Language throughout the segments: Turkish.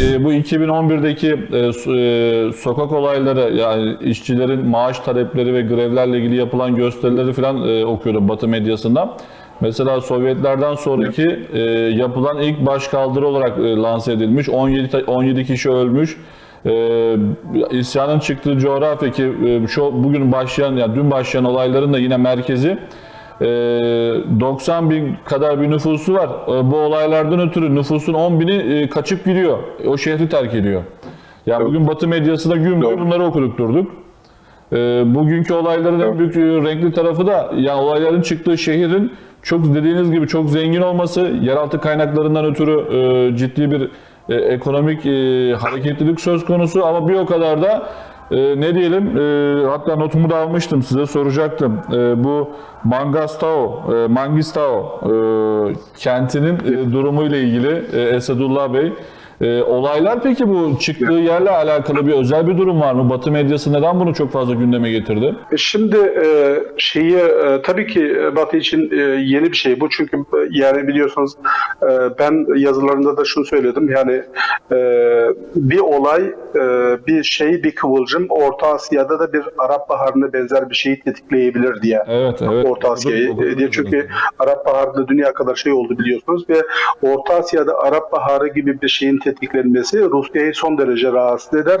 E, bu 2011'deki e, so- sokak olayları yani işçilerin maaş talepleri ve grevlerle ilgili yapılan gösterileri falan e, okuyorum Batı medyasından. Mesela Sovyetlerden sonraki e, yapılan ilk başkaldırı olarak e, lanse edilmiş. 17 ta- 17 kişi ölmüş. E, isyanın çıktığı coğrafya ki e, şu bugün başlayan yani dün başlayan olayların da yine merkezi 90 bin kadar bir nüfusu var. E, Bu olaylardan ötürü nüfusun 10 bini e, kaçıp gidiyor. O şehri terk ediyor. Yani bugün Batı medyasında gün boyu bunları okuduk durduk. E, Bugünkü olayların en büyük e, renkli tarafı da yani olayların çıktığı şehrin çok dediğiniz gibi çok zengin olması, yeraltı kaynaklarından ötürü e, ciddi bir ekonomik hareketlilik söz konusu ama bir o kadar da e, ne diyelim e, hatta notumu da almıştım size soracaktım. E, bu Mangastao, e, Mangistao e, kentinin e, durumuyla ilgili e, Esadullah Bey e, olaylar peki bu çıktığı yerle alakalı bir özel bir durum var mı? Batı medyası neden bunu çok fazla gündeme getirdi? E, Şimdi e, şeyi e, tabii ki e, Batı için e, yeni bir şey bu çünkü e, yani biliyorsunuz e, ben yazılarımda da şunu söyledim yani e, bir olay e, bir şey bir kıvılcım Orta Asya'da da bir Arap Baharı'na benzer bir şeyi tetikleyebilir diye. Evet, evet. Orta Asya'yı diye çünkü Arap Baharı'nda dünya kadar şey oldu biliyorsunuz ve Orta Asya'da Arap Baharı gibi bir şeyin tetiklenmesi Rusya'yı son derece rahatsız eder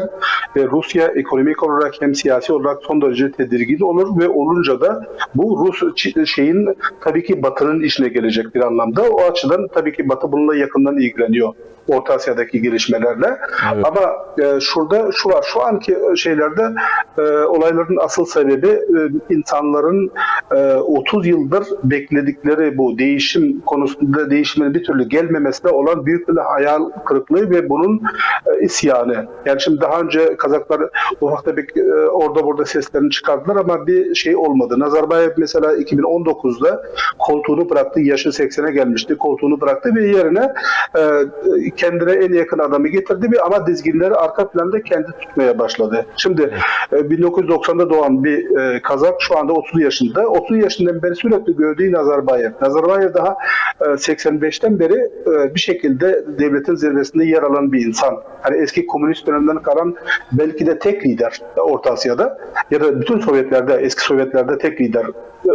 ve Rusya ekonomik olarak hem siyasi olarak son derece tedirgin olur ve olunca da bu Rus şeyin tabii ki Batı'nın işine gelecek bir anlamda. O açıdan tabii ki Batı bununla yakından ilgileniyor. Orta Asya'daki gelişmelerle. Evet. Ama e, şurada şu var. Şu anki şeylerde e, olayların asıl sebebi e, insanların e, 30 yıldır bekledikleri bu değişim konusunda değişimin bir türlü gelmemesine olan büyük bir hayal kırıklığı ve bunun e, isyanı. Yani şimdi daha önce Kazaklar ufak tefek e, orada burada seslerini çıkardılar ama bir şey olmadı. Nazarbayev mesela 2019'da koltuğunu bıraktı. Yaşı 80'e gelmişti. Koltuğunu bıraktı ve yerine e, kendine en yakın adamı getirdi ve ama dizginleri arka planda kendi tutmaya başladı. Şimdi e, 1990'da doğan bir e, Kazak şu anda 30 yaşında. 30 yaşından beri sürekli gördüğü Nazarbayev. Nazarbayev daha e, 85'ten beri e, bir şekilde devletin zirvesinde yer alan bir insan. Hani eski komünist dönemden kalan belki de tek lider Orta Asya'da ya da bütün Sovyetlerde, eski Sovyetlerde tek lider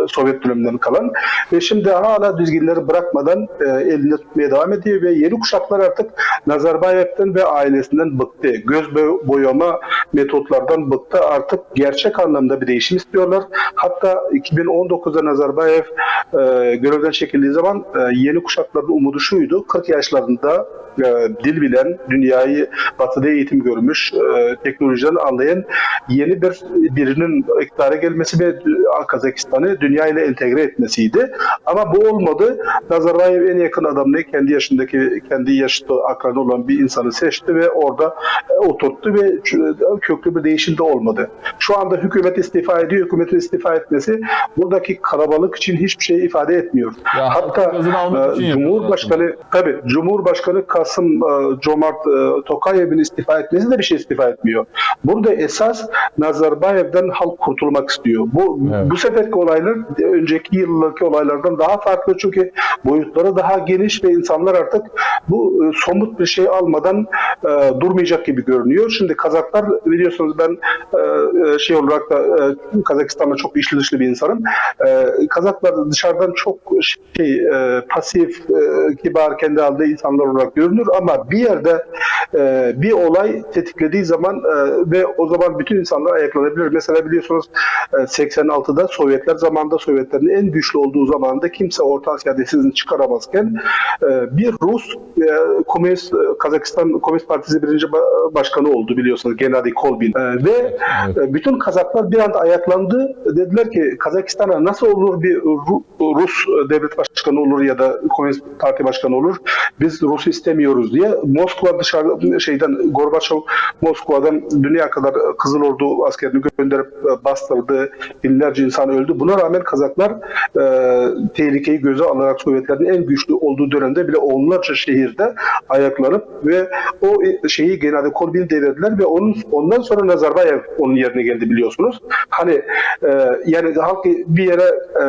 Sovyet döneminden kalan ve şimdi hala dizginleri bırakmadan e, elinde tutmaya devam ediyor ve yeni kuşaklar artık Nazarbayev'den ve ailesinden bıktı. Göz bo- boyama metotlardan bıktı. Artık gerçek anlamda bir değişim istiyorlar. Hatta 2019'da Nazarbayev e, görevden çekildiği zaman e, yeni kuşakların umudu şuydu. 40 yaşlarında e, dil bilen, dünyayı batıda eğitim görmüş, e, teknolojiden anlayan yeni bir birinin iktidara gelmesi ve Kazakistan'ı dünya ile entegre etmesiydi. Ama bu olmadı. Nazarbayev en yakın adamını kendi yaşındaki, kendi yaşıtı akranı olan bir insanı seçti ve orada e, oturttu ve köklü bir değişim de olmadı. Şu anda hükümet istifa ediyor. Hükümetin istifa etmesi buradaki kalabalık için hiçbir şey ifade etmiyor. Ya Hatta e, Cumhurbaşkanı tabii Cumhurbaşkanı Kasım e, Comart e, Tokayev'in istifa etmesi de bir şey istifa etmiyor. Burada esas Nazarbayev'den halk kurtulmak istiyor. Bu Evet. bu seferki olaylar önceki yıllardaki olaylardan daha farklı çünkü boyutları daha geniş ve insanlar artık bu e, somut bir şey almadan e, durmayacak gibi görünüyor. Şimdi Kazaklar biliyorsunuz ben e, şey olarak da e, Kazakistan'da çok içli dışlı bir insanım. E, Kazaklar dışarıdan çok şey e, pasif, e, kibar, kendi halde insanlar olarak görünür ama bir yerde e, bir olay tetiklediği zaman e, ve o zaman bütün insanlar ayaklanabilir. Mesela biliyorsunuz e, 86'da Sovyetler zamanında Sovyetlerin en güçlü olduğu zamanda kimse Orta Asya'da sesini çıkaramazken e, bir Rus e, Komünist e, Kazakistan Komünist Partisi birinci ba- başkanı oldu biliyorsunuz Gennady Kolbin E, ve Evet. e, bütün Kazaklar bir anda ayaklandı. Dediler ki Kazakistan'a nasıl olur bir Rus devlet başkanı olur ya da Komünist Parti başkanı olur. Biz Rus istemiyoruz diye Moskova dışarı şeyden Gorbaçov Moskova'dan dünya kadar Kızıl Ordu askerini gönderip bastırdı. Binlerce insan öldü. Buna rağmen Kazaklar e, tehlikeyi göze alarak Sovyetlerin en güçlü olduğu dönemde bile onlarca şehirde ayaklanıp ve o şeyi Gennady Kolbin'i devirdiler ve onun ondan sonra Nazarbayev onun yerine geldi biliyorsunuz. Hani e, yani halk bir yere e,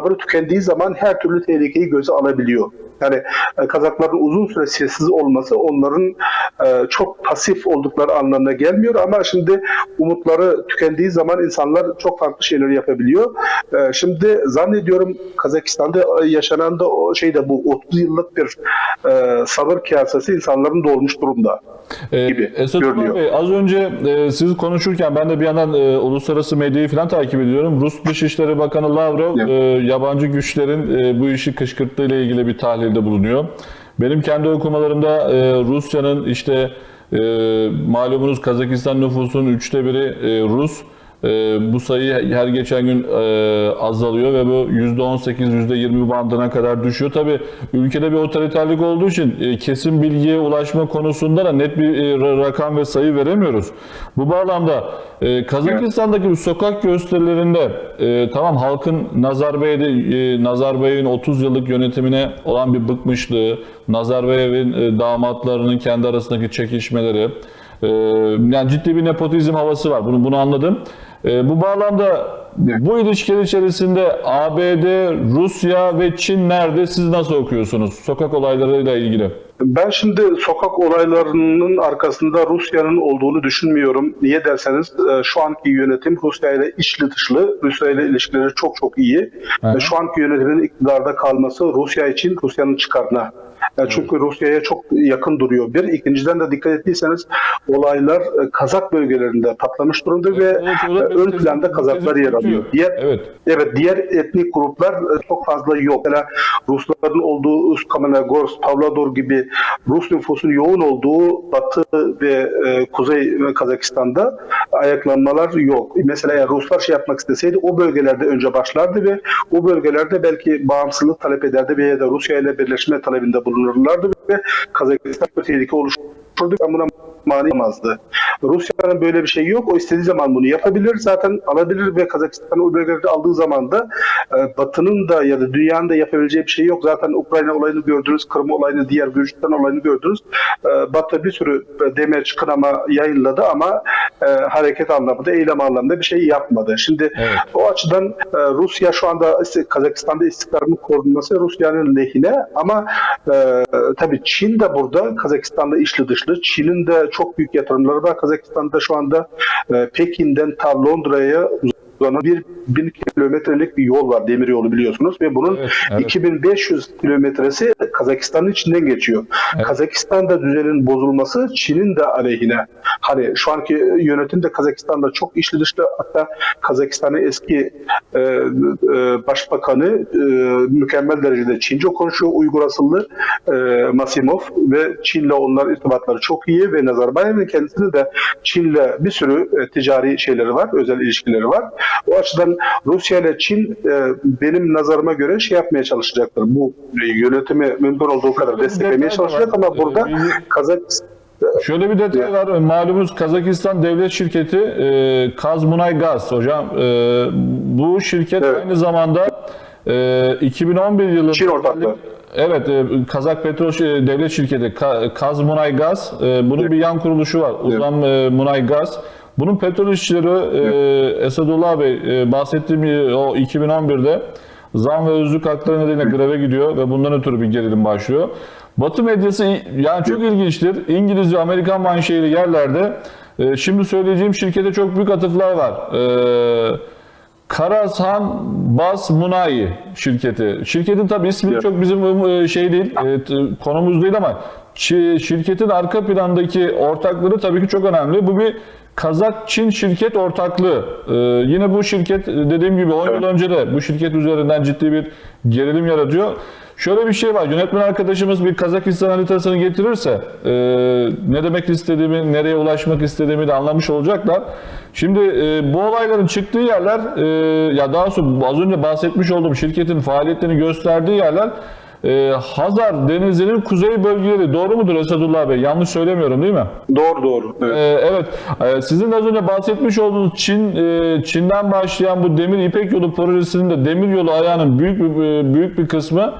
sabrı tükendiği zaman her türlü tehlikeyi göze alabiliyor. Yani e, Kazakların uzun süre sessiz olması onların e, çok pasif oldukları anlamına gelmiyor ama şimdi umutları tükendiği zaman insanlar çok farklı şeyler yapabiliyor. E, şimdi zannediyorum Kazakistan'da yaşanan da o şey de bu 30 yıllık bir sabır kasesi insanların dolmuş durumda. Ee, gibi Esadullah görünüyor. Bey az önce e, siz konuşurken ben de bir yandan e, uluslararası medyayı falan takip ediyorum. Rus Dışişleri Bakanı Lavrov Evet. e, yabancı güçlerin e, bu işi kışkırttığı ile ilgili bir tahlilde bulunuyor. Benim kendi okumalarımda e, Rusya'nın işte e, malumunuz Kazakistan nüfusunun üçte biri e, Rus. E, bu sayı her geçen gün e, azalıyor ve bu %18, %20 bandına kadar düşüyor. Tabii ülkede bir otoriterlik olduğu için e, kesin bilgiye ulaşma konusunda da net bir e, ra- rakam ve sayı veremiyoruz. Bu bağlamda e, Kazakistan'daki bu sokak gösterilerinde e, tamam halkın Nazarbayev'de e, Nazarbayev'in 30 yıllık yönetimine olan bir bıkmışlığı, Nazarbayev'in e, damatlarının kendi arasındaki çekişmeleri, ee, yani ciddi bir nepotizm havası var. Bunu bunu anladım. Ee, bu bağlamda bu ilişkiler içerisinde ABD, Rusya ve Çin nerede? Siz nasıl okuyorsunuz? Sokak olaylarıyla ilgili. Ben şimdi sokak olaylarının arkasında Rusya'nın olduğunu düşünmüyorum. Niye derseniz e, şu anki yönetim Rusya ile içli dışlı, Rusya ile ilişkileri çok çok iyi. Ve şu anki yönetimin iktidarda kalması Rusya için Rusya'nın çıkarına. Yani çünkü Rusya'ya çok yakın duruyor. Bir, ikinciden de dikkat ettiyseniz olaylar e, Kazak bölgelerinde patlamış durumda ve Evet, o da e, ön planda Kazaklar yer alıyor. Diğer, Evet. Evet, diğer etnik gruplar e, çok fazla yok. Mesela Rusların olduğu Uskamena-Gorsk, Pavlodar gibi Rus nüfusun yoğun olduğu Batı ve e, Kuzey Kazakistan'da ayaklanmalar yok. Mesela eğer Ruslar şey yapmak isteseydi o bölgelerde önce başlardı ve o bölgelerde belki bağımsızlık talep ederdi veya da Rusya ile birleşme talebinde bulunurlardı ve Kazakistan bir tehlike oluşturdu. Ben buna mani. Rusya'nın böyle bir şey yok. O istediği zaman bunu yapabilir. Zaten alabilir ve Kazakistan o bölgeleri aldığı zaman da e, Batı'nın da ya da dünyanın da yapabileceği bir şey yok. Zaten Ukrayna olayını gördünüz, Kırım olayını, diğer Gürcistan olayını gördünüz. E, Batı bir sürü demeç, kınama yayınladı ama e, hareket anlamında, eylem anlamında bir şey yapmadı. Şimdi Evet. o açıdan e, Rusya şu anda ist- Kazakistan'da istikrarını korunması Rusya'nın lehine ama e, tabii Çin de burada Kazakistan'da içli dışlı. Çin'in de çok büyük yatırımları var. Kazakistan'da şu anda e, Pekin'den ta Londra'ya uzanan bir bin kilometrelik bir yol var. Demir yolu biliyorsunuz ve bunun Evet, evet. 2500 kilometresi Kazakistan'ın içinden geçiyor. Evet. Kazakistan'da düzenin bozulması Çin'in de aleyhine. Hani şu anki yönetim de Kazakistan'da çok içli dışlı hatta Kazakistan'ın eski e, e, başbakanı e, mükemmel derecede Çince konuşuyor. Uygur asıllı e, Masimov ve Çin'le onlar irtibatları çok iyi ve Nazarbayev'in kendisinin de Çin'le bir sürü e, ticari şeyleri var, özel ilişkileri var. O açıdan Rusya ile Çin e, benim nazarıma göre şey yapmaya çalışacaktır. Bu yönetimi mümkün olduğu kadar Şöyle desteklemeye çalışacak ama Ee, burada bir- Kazakistan Şöyle bir detay Evet. var. Malumunuz Kazakistan devlet şirketi e, Kazmunay Gaz hocam. E, bu şirket Evet. aynı zamanda e, 2011 yılında Çin ortaklığı. Evet, e, Kazak Petrol Şi- Devlet Şirketi Ka- Kaz Munay Gaz. e, bunun bir yan kuruluşu var. Uzan e, Munay Gaz. Bunun petrol işçileri e, Esadullah Bey e, bahsettiğim e, o 2011'de zam ve özlük hakları nedeniyle greve gidiyor ve bundan ötürü bir gerilim başlıyor. Batı medyası yani çok ilginçtir. İngilizce, Amerikan manşeli yerlerde e, şimdi söyleyeceğim şirkete çok büyük atıflar var. E, Karasan Bas Munayi şirketi. Şirketin tabi ismi Evet. çok bizim e, şey değil, e, konumuz değil ama şirketin arka plandaki ortakları tabii ki çok önemli. Bu bir Kazak-Çin şirket ortaklığı. E, yine bu şirket e, dediğim gibi 10 yıl önce de bu şirket üzerinden ciddi bir gerilim yaratıyor. Şöyle bir şey var. Yönetmen arkadaşımız bir Kazakistan haritasını getirirse e, ne demek istediğimi, nereye ulaşmak istediğimi de anlamış olacaklar. Şimdi e, bu olayların çıktığı yerler, e, ya daha sonra az önce bahsetmiş olduğum şirketin faaliyetlerini gösterdiği yerler e, Hazar Denizi'nin kuzey bölgeleri. Doğru mudur Esadullah Bey? Yanlış söylemiyorum değil mi? doğru doğru. Evet. Ee, evet, Ee, sizin az önce bahsetmiş olduğunuz Çin, e, Çin'den başlayan bu Demir İpek Yolu projesinin de Demir Yolu ayağının büyük bir e, büyük bir kısmı,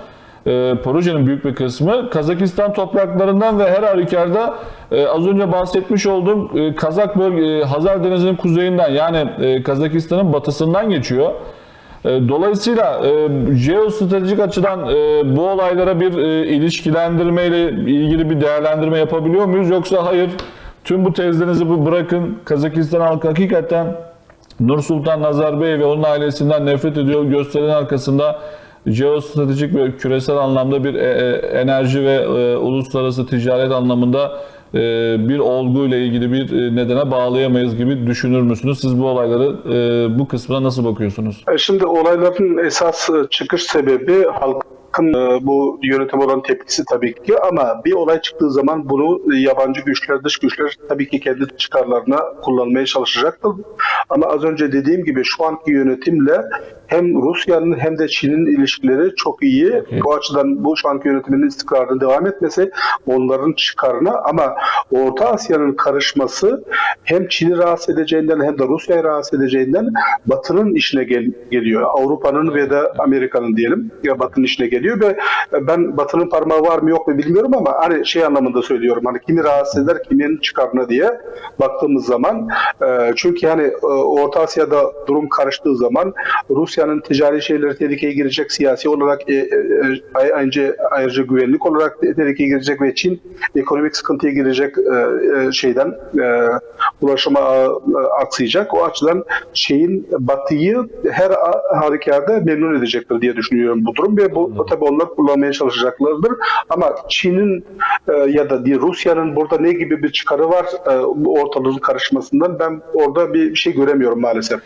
e, projenin büyük bir kısmı Kazakistan topraklarından ve her halükarda e, az önce bahsetmiş olduğum e, Kazak bölge, e, Hazar Denizi'nin kuzeyinden yani e, Kazakistan'ın batısından geçiyor. E, Dolayısıyla e, jeostratejik açıdan e, bu olaylara bir ilişkilendirmeyle ilgili bir değerlendirme yapabiliyor muyuz? Yoksa hayır tüm bu tezlerinizi bu bırakın Kazakistan halkı hakikaten Nur Sultan Nazarbayev ve onun ailesinden nefret ediyor. Gösterinin arkasında jeostratejik ve küresel anlamda bir enerji ve uluslararası ticaret anlamında bir olguyla ilgili bir e, nedene bağlayamayız gibi düşünür müsünüz? Siz bu olayları e, bu kısmına nasıl bakıyorsunuz? E, Şimdi olayların esas e, çıkış sebebi halkın e, bu yönetim olan tepkisi tabii ki ama bir olay çıktığı zaman bunu yabancı güçler, dış güçler tabii ki kendi çıkarlarına kullanmaya çalışacaktır. Ama az önce dediğim gibi şu anki yönetimle hem Rusya'nın hem de Çin'in ilişkileri çok iyi. Bu açıdan bu şu anki yönetimin istikrarının devam etmesi onların çıkarına ama Orta Asya'nın karışması hem Çin'i rahatsız edeceğinden hem de Rusya'yı rahatsız edeceğinden Batı'nın işine gel- geliyor. Avrupa'nın ve de Amerika'nın diyelim ya Batı'nın işine geliyor ve ben Batı'nın parmağı var mı yok mu bilmiyorum ama hani şey anlamında söylüyorum hani kimi rahatsız eder kimin çıkarına diye baktığımız zaman e, çünkü hani e, Orta Asya'da durum karıştığı zaman Rusya'nın ticari şeyleri tehlikeye girecek siyasi olarak e, e, e, ayrıca, ayrıca güvenlik olarak tehlikeye girecek ve Çin ekonomik sıkıntıya girecek e, e, şeyden e, ulaşıma e, aksayacak. O açıdan şeyin Batı'yı her a- halükarda memnun edecektir diye düşünüyorum bu durum ve bu tabii onlar kullanmaya çalışacaklardır. Ama Çin'in e, ya da Rusya'nın burada ne gibi bir çıkarı var e, bu ortalığın karışmasından ben orada bir şey göremiyorum maalesef.